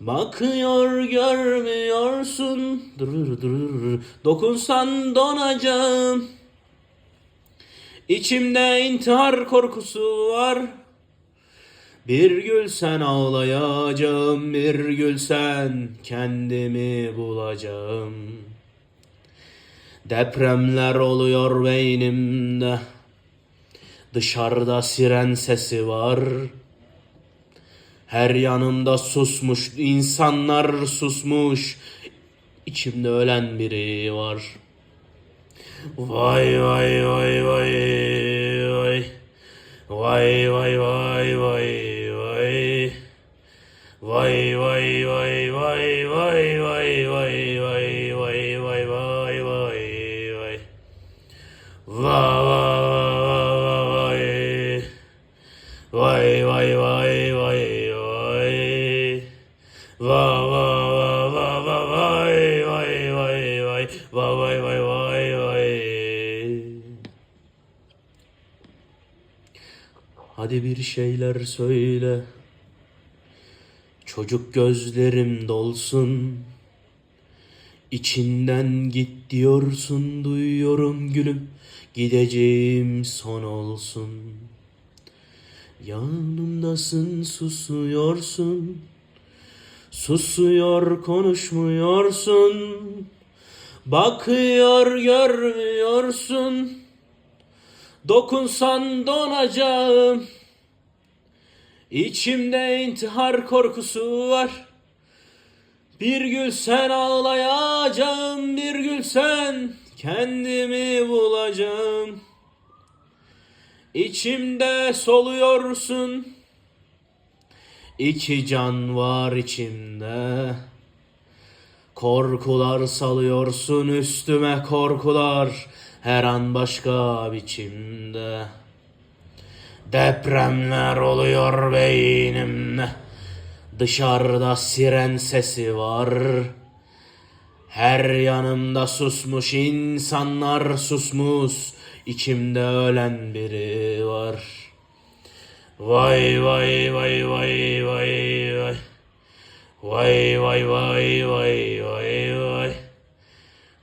Bakıyor görmüyorsun. Dırır dırır. Dokunsan donacağım. İçimde intihar korkusu var. Bir gülsen ağlayacağım, bir gülsen kendimi bulacağım. Depremler oluyor beynimde. Dışarıda siren sesi var. Her yanımda susmuş, insanlar susmuş. İçimde ölen biri var. Vay vay vay vay vay. Vay vay vay vay vay. Vay vay vay Hadi bir şeyler söyle. Çocuk gözlerim dolsun. İçinden git diyorsun duyuyorum gülüm. Gideceğim son olsun. Yanımdasın susuyorsun. Susuyor konuşmuyorsun. Bakıyor görmüyorsun. Dokunsan donacağım. İçimde intihar korkusu var. Bir gülsen ağlayacağım, bir gülsen kendimi bulacağım. İçimde soluyorsun. İki can var içimde. Korkular salıyorsun üstüme korkular. Her an başka biçimde. Depremler oluyor beynimde. Dışarıda siren sesi var. Her yanımda susmuş insanlar susmuş. İçimde ölen biri var. Vay vay vay vay vay vay. Vay vay vay vay vay vay.